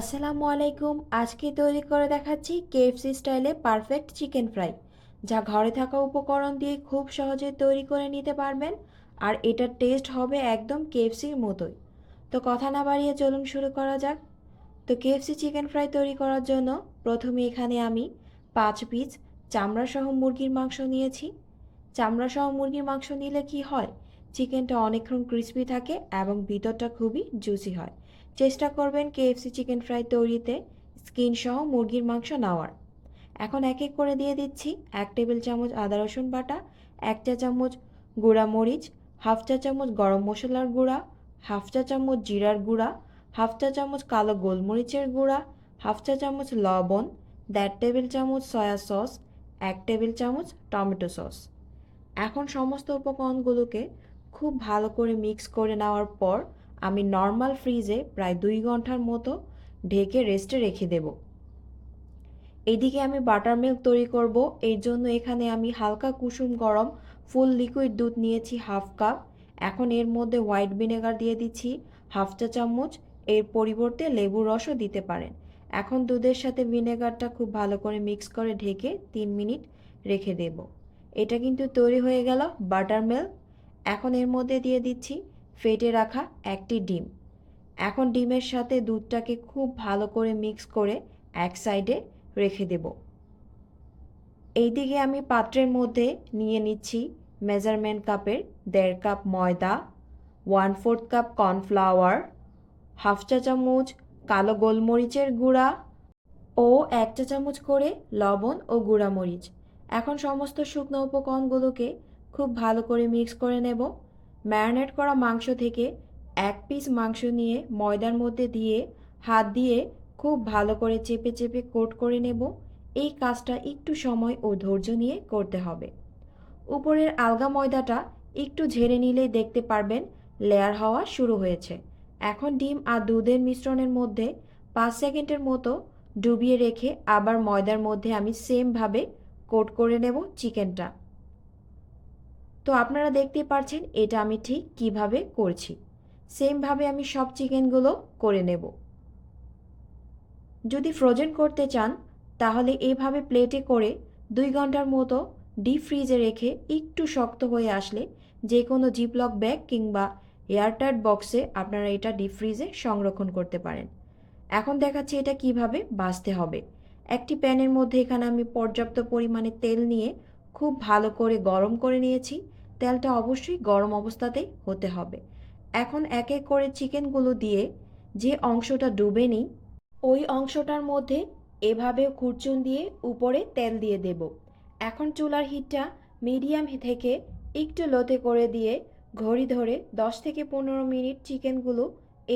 আসসালামু আলাইকুম আজকে তৈরি করে দেখাচ্ছি কেএফসি স্টাইলে পারফেক্ট চিকেন ফ্রাই, যা ঘরে থাকা উপকরণ দিয়ে খুব সহজে তৈরি করে নিতে পারবেন, আর এটার টেস্ট হবে একদম কেএফসির মতোই। তো কথা না বাড়িয়ে চলুন শুরু করা যাক। তো কেএফসি চিকেন ফ্রাই তৈরি করার জন্য প্রথমে এখানে আমি পাঁচ পিস চামড়াসহ মুরগির মাংস নিয়েছি। চামড়াসহ মুরগির মাংস নিলে কি হয়? চিকেনটা অনেকক্ষণ ক্রিস্পি থাকে এবং ভিতরটা খুবই জুসি হয়। চেষ্টা করবেন কেএফসি চিকেন ফ্রাই তৈরিতে স্কিন সহ মুরগির মাংস নেওয়ার। এখন এক এক করে দিয়ে দিচ্ছি এক টেবিল চামচ আদা রসুন বাটা, এক চা চামচ গুঁড়া মরিচ, হাফ চা চামচ গরম মশলার গুঁড়া, হাফ চা চামচ জিরার গুঁড়া, হাফ চা চামচ কালো গোলমরিচের গুঁড়া, হাফ চা চামচ লবণ, দেড় টেবিল চামচ সয়া সস, এক টেবিল চামচ টমেটো সস। এখন সমস্ত উপকরণগুলোকে খুব ভালো করে মিক্স করে নেওয়ার পর আমি নর্মাল ফ্রিজে প্রায় দুই ঘণ্টার মতো ঢেকে রেস্টে রেখে দেব। এদিকে আমি বাটার মিল্ক তৈরি করব। এর জন্য এখানে আমি হালকা কুসুম গরম ফুল লিকুইড দুধ নিয়েছি হাফ কাপ এখন এর মধ্যে হোয়াইট ভিনেগার দিয়ে দিচ্ছি হাফ চা চামচ। এর পরিবর্তে লেবুর রসও দিতে পারেন। এখন দুধের সাথে ভিনেগারটা খুব ভালো করে মিক্স করে ঢেকে তিন মিনিট রেখে দেব। এটা কিন্তু তৈরি হয়ে গেল বাটার মিল্ক এখন এর মধ্যে দিয়ে দিচ্ছি ফেটে রাখা একটি ডিম। এখন ডিমের সাথে দুধটাকে খুব ভালো করে মিক্স করে এক সাইডে রেখে দেব। এইদিকে আমি পাত্রের মধ্যে নিয়ে নিচ্ছি মেজারমেন্ট কাপের দেড় কাপ ময়দা one fourth cup cornflour half চা চামচ কালো গোলমরিচের গুঁড়া ও এক চা চামচ করে লবণ ও গুঁড়া মরিচ এখন সমস্ত শুকনো উপকরণগুলোকে খুব ভালো করে মিক্স করে নেব। ম্যারিনেট করা মাংস থেকে এক পিস মাংস নিয়ে ময়দার মধ্যে দিয়ে হাত দিয়ে খুব ভালো করে চেপে চেপে কোট করে নেব। এই কাজটা একটু সময় ও ধৈর্য নিয়ে করতে হবে। উপরের আলগা ময়দাটা একটু ঝেড়ে নিলেই দেখতে পারবেন লেয়ার হওয়া শুরু হয়েছে। এখন ডিম আর দুধের মিশ্রণের মধ্যে পাঁচ সেকেন্ডের মতো ডুবিয়ে রেখে আবার ময়দার মধ্যে আমি সেমভাবে কোট করে নেব চিকেনটা তো আপনারা দেখতে পাচ্ছেন এটা আমি ঠিক কীভাবে করছি। সেমভাবে আমি সব চিকেনগুলো করে নেব। যদি ফ্রোজেন করতে চান, তাহলে এভাবে প্লেটে করে দুই ঘণ্টার মতো ডিপ ফ্রিজে রেখে একটু শক্ত হয়ে আসলে যে কোনো জিপলক ব্যাগ কিংবা এয়ারটাইট বক্সে আপনারা এটা ডিপ ফ্রিজে সংরক্ষণ করতে পারেন। এখন দেখাচ্ছি এটা কীভাবে বাছতে হবে। একটি প্যানের মধ্যে এখানে আমি পর্যাপ্ত পরিমাণে তেল নিয়ে খুব ভালো করে গরম করে নিয়েছি। তেলটা অবশ্যই গরম অবস্থাতেই হতে হবে। এখন এক এক করে চিকেনগুলো দিয়ে যে অংশটা ডুবে নিই, ওই অংশটার মধ্যে এভাবে খুরচুন দিয়ে উপরে তেল দিয়ে দেব। এখন চুলার হিটটা মিডিয়াম থেকে একটু লোতে করে দিয়ে ঘড়ি ধরে দশ থেকে পনেরো মিনিট চিকেনগুলো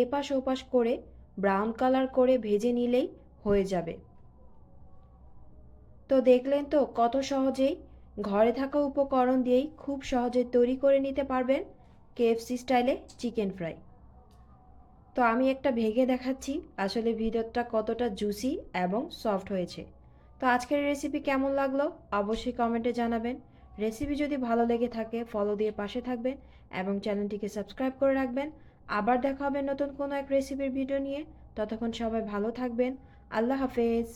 এপাশ ওপাশ করে ব্রাউন কালার করে ভেজে নিলেই হয়ে যাবে। তো দেখলেন তো কত সহজেই ঘরে থাকা উপকরণ দিয়েই খুব সহজে তৈরি করে নিতে পারবেন কেএফসি স্টাইলে চিকেন ফ্রাই। তো আমি একটা ভেঙে দেখাচ্ছি, আসলে ভিতরটা কতটা জুসি এবং সফট হয়েছে। তো আজকের রেসিপি কেমন লাগল অবশ্যই কমেন্টে জানাবেন। রেসিপি যদি ভালো লেগে থাকে ফলো দিয়ে পাশে থাকবেন এবং চ্যানেলটিকে সাবস্ক্রাইব করে রাখবেন। আবার দেখা হবে নতুন কোনো এক রেসিপির ভিডিও নিয়ে। ততক্ষণ সবাই ভালো থাকবেন। আল্লাহ হাফেজ।